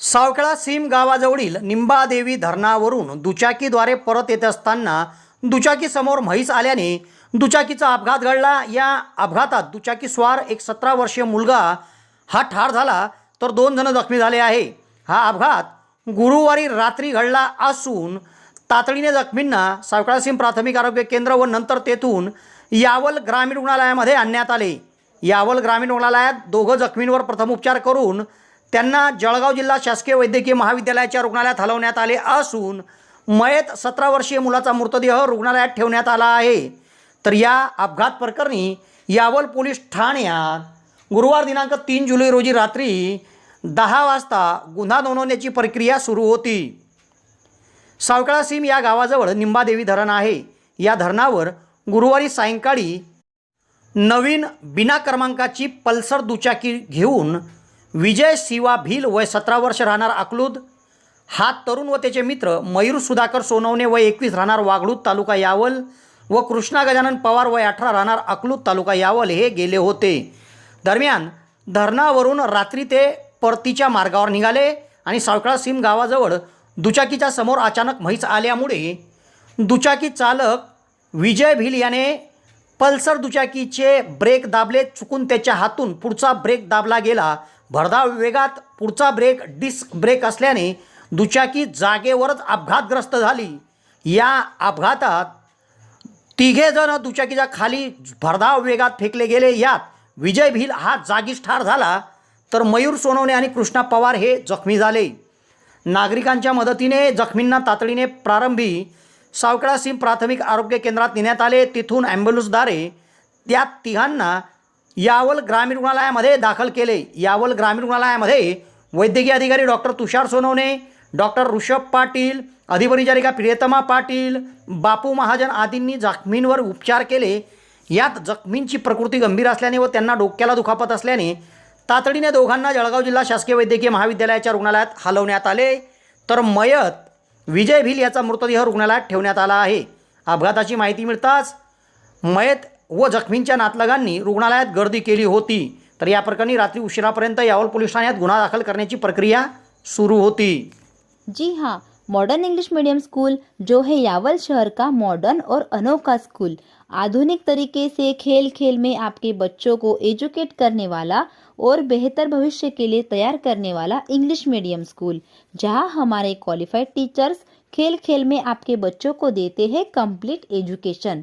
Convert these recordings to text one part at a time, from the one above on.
सावखेळा SIM गावाजवळील निंबादेवी धरणावरून दुचाकीद्वारे परत येत असताना दुचाकीसमोर म्हैस आल्याने दुचाकीचा अपघात घडला. या अपघातात दुचाकीस्वार एक सतरा वर्षीय मुलगा हा ठार झाला तर दोन जण जखमी झाले आहे. हा अपघात गुरुवारी रात्री घडला असून तातडीने जखमींना सावखेळा सीम प्राथमिक आरोग्य केंद्र व नंतर तेथून यावल ग्रामीण रुग्णालयामध्ये आणण्यात आले. यावल ग्रामीण रुग्णालयात दोघं जखमींवर प्रथमोपचार करून त्यांना जळगाव जिल्हा शासकीय वैद्यकीय महाविद्यालयाच्या रुग्णालयात हलवण्यात आले असून मयत सतरा वर्षीय मुलाचा मृतदेह रुग्णालयात ठेवण्यात आला आहे. तर या अपघात प्रकरणी यावल पोलीस ठाण्यात गुरुवार दिनांक तीन जुलै रोजी रात्री दहा वाजता गुन्हा नोंदवण्याची प्रक्रिया सुरू होती. सावकाळा सीम या गावाजवळ निंबादेवी धरण आहे. या धरणावर गुरुवारी सायंकाळी नवीन बिना क्रमांकाची पल्सर दुचाकी घेऊन विजय शिवा भिल वय सतरा वर्ष राहणार अकलूद. हा तरुण व त्याचे मित्र मयूर सुधाकर सोनवणे वय एकवीस राहणार वागळूद तालुका यावल व कृष्णा गजानन पवार वय अठरा राहणार अकलूद तालुका यावल हे गेले होते. दरम्यान धरणावरून रात्री ते परतीच्या मार्गावर निघाले आणि सावकाळा सिम गावाजवळ दुचाकीच्या समोर अचानक म्हैस आल्यामुळे दुचाकी चालक विजय भिल याने पल्सर दुचाकीचे ब्रेक दाबले चुकून त्याच्या हातून पुढचा ब्रेक दाबला गेला भरधाव वेगात पुढचा ब्रेक डिस्क ब्रेक असल्याने दुचाकी जागेवरच अपघातग्रस्त झाली. या अपघातात तिघेजण दुचाकीच्या खाली भरधाव वेगात फेकले गेले. यात विजय भिल हा जागीच ठार झाला तर मयूर सोनवणे आणि कृष्णा पवार हे जखमी झाले. नागरिकांच्या मदतीने जखमींना तातडीने प्रारंभी सावकळा सिम प्राथमिक आरोग्य केंद्रात नेण्यात आले. तिथून ॲम्ब्युलन्सद्वारे त्या तिघांना यावल ग्रामीण रुग्णालयामध्ये दाखल केले. यावल ग्रामीण रुग्णालयामध्ये वैद्यकीय अधिकारी डॉक्टर तुषार सोनवणे डॉक्टर ऋषभ पाटील अधिपरिचारिका प्रियतमा पाटील बापू महाजन आदींनी जखमींवर उपचार केले. यात जखमींची प्रकृती गंभीर असल्याने व त्यांना डोक्याला दुखापत असल्याने तातडीने दोघांना जळगाव जिल्हा शासकीय वैद्यकीय महाविद्यालयाच्या रुग्णालयात हलवण्यात आले. तर मयत विजय भिल याचा मृतदेह रुग्णालयात ठेवण्यात आला आहे. अपघाताची माहिती मिळताच मयत व जखमींच्या नातलगांनी रुग्णालयात गर्दी केली होती. तर या प्रकरणी रात्री उशिरापर्यंत यावल पोलीस ठाण्यात गुन्हा दाखल करण्याची प्रक्रिया सुरू होती. जी हाँ मॉडर्न इंग्लिश मीडियम स्कूल जो है यावल शहर का मॉडर्न और अनोखा स्कूल आधुनिक तरीके से खेल खेल में आपके बच्चों को एजुकेट करने वाला और बेहतर भविष्य के लिए तैयार करने वाला इंग्लिश मीडियम स्कूल जहां हमारे क्वालिफाइड टीचर्स खेल खेल में आपके बच्चों को देते हैं कंप्लीट एजुकेशन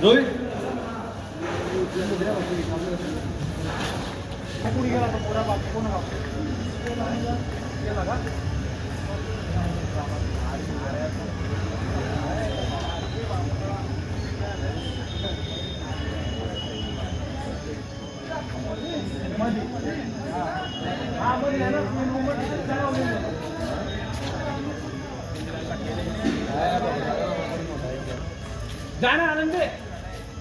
너희? 나는 아는데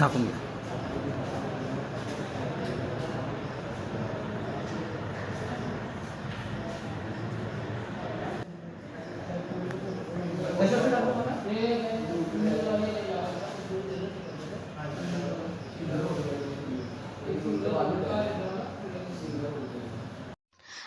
작품이야. 네.